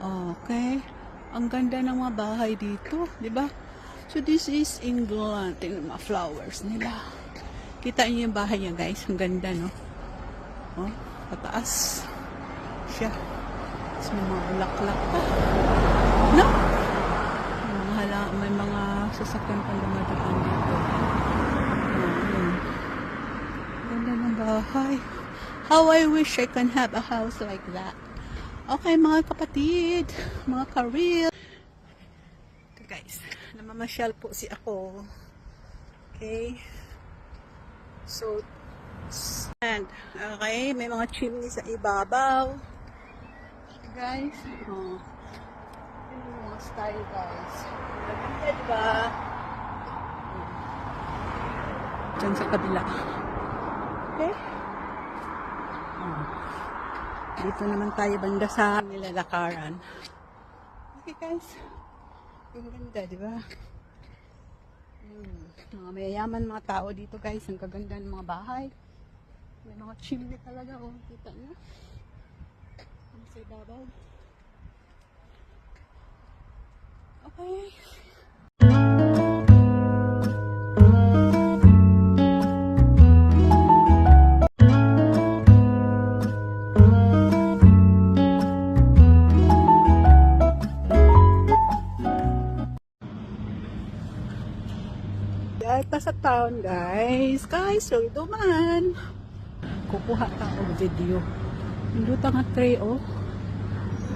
Okay. Ang ganda ng mga bahay dito, di ba? So this is England. Tingnan mga flowers nila. Kita niyo yung bahay niya, guys. Ang ganda, no? Oh, pataas. Siya. Tapos may mga bulaklak pa. No? May mga, hala, may mga sasakyan pa dumadaan dito. Ayun. Ganda ng bahay. How I wish I can have a house like that. Okay, mga kapatid, mga karil. Okay, guys, namamasyal po si ako. Okay. So, and, okay, may mga chimney sa ibabaw. Guys, oh. Yun yung mga style, guys. Maganda, diba? Diyan sa kabila. Okay? Oh. Dito naman tayo banda sa nilalakaran. Okay guys. Ang ganda, di ba? Hmm. Mga mayayaman mga tao dito guys. Ang gaganda ng mga bahay. May mga chimney talaga. Oh, kita nyo? Ang sa ibabaw. Okay. Dahil pa sa town, guys. Guys, so duman. Kukuha ka og video. Hinduta nga tray, oh.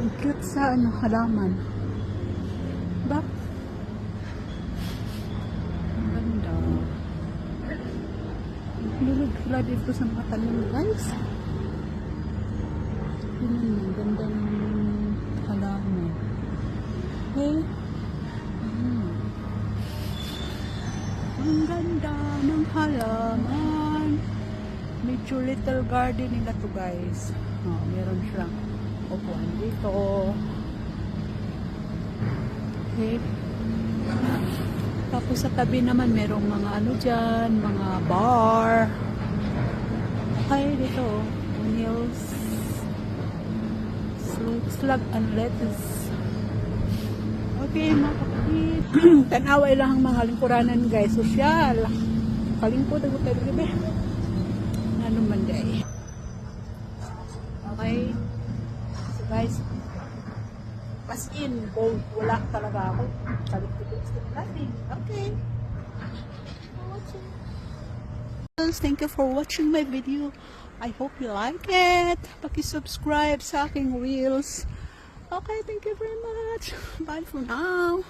Ang cute sa ano, halaman. Ba? Ang ganda. Lulog sila dito sa mga tanim, guys. Yun ang ganda ng halaman. Okay? Mm. Ang ganda ng halaman. Medyo little garden nila to guys. Oh, meron silang upuan dito. Okay. Tapos sa tabi naman merong mga ano dyan, mga bar. Okay, dito. Onions. Slug, slug and lettuce. Okay, mga kapatid. Tanaway lang ang mga lingkuranan, guys. Sosyal. Kalingkod ako tayo gabi. Ano man day. Okay. So, guys. As in, bold. Wala talaga ako. Kalingkod natin. Okay. Thank you for watching my video. I hope you like it. Paki-subscribe sa aking reels. Okay, thank you very much. Bye for now.